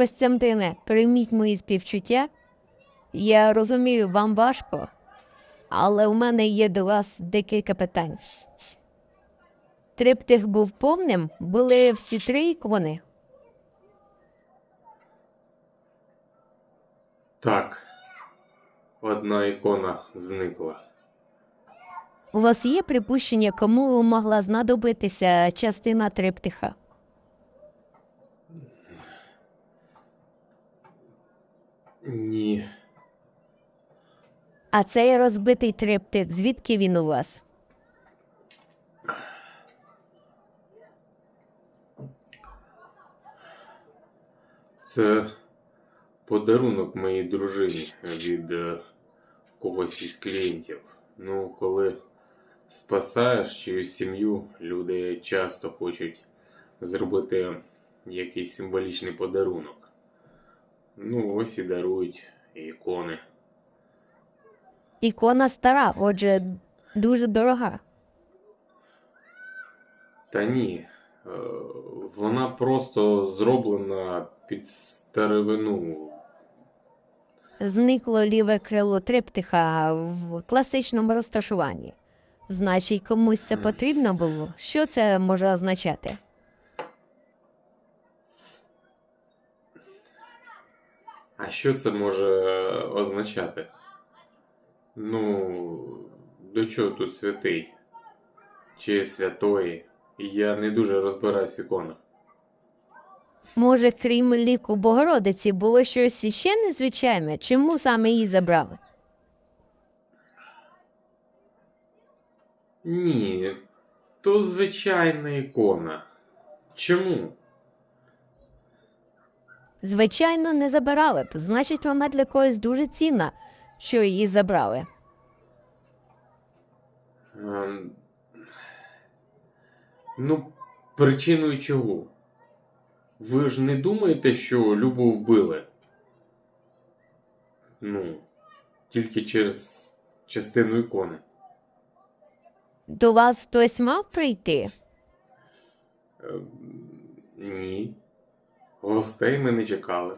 Костянтине, прийміть мої співчуття. Я розумію, вам важко, але у мене є до вас декілька питань. Триптих був повним, були всі три ікони. Так. Одна ікона зникла. У вас є припущення, кому могла знадобитися частина триптиха? Ні. А цей розбитий триптих, звідки він у вас? Це подарунок моїй дружині від е, когось із клієнтів. Ну, коли спасаєш чиюсь сім'ю, люди часто хочуть зробити якийсь символічний подарунок. Ну, ось і дарують ікони. Ікона стара, отже, дуже дорога. Та ні. е, Вона просто зроблена під старовину. Зникло ліве крило триптиха в класичному розташуванні. Значить, комусь це потрібно було. Що це може означати? А що це може означати? Ну, до чого тут святий? Чи святої? Я не дуже розбираюсь в іконах. Може, крім ліку Богородиці, було щось іще незвичайне? Чому саме її забрали? Ні, то звичайна ікона. Чому? Звичайно, не забирали б. Значить, вона для когось дуже цінна, що її забрали. Ем, Ну, причиною чого? Ви ж не думаєте, що Любу вбили? Ну, тільки через частину ікони. До вас хтось мав прийти? Ем, Ні. Гостей ми не чекали.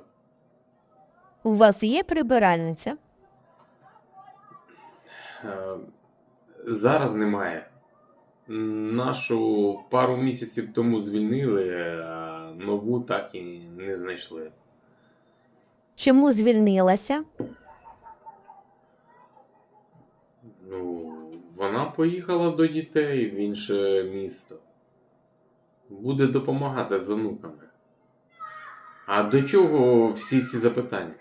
У вас є прибиральниця? Е, Зараз немає. Нашу пару місяців тому звільнили, а нову так і не знайшли. Чому звільнилася? Ну, вона поїхала до дітей в інше місто. Буде допомагати з онуками. А до чого всі ці запитання?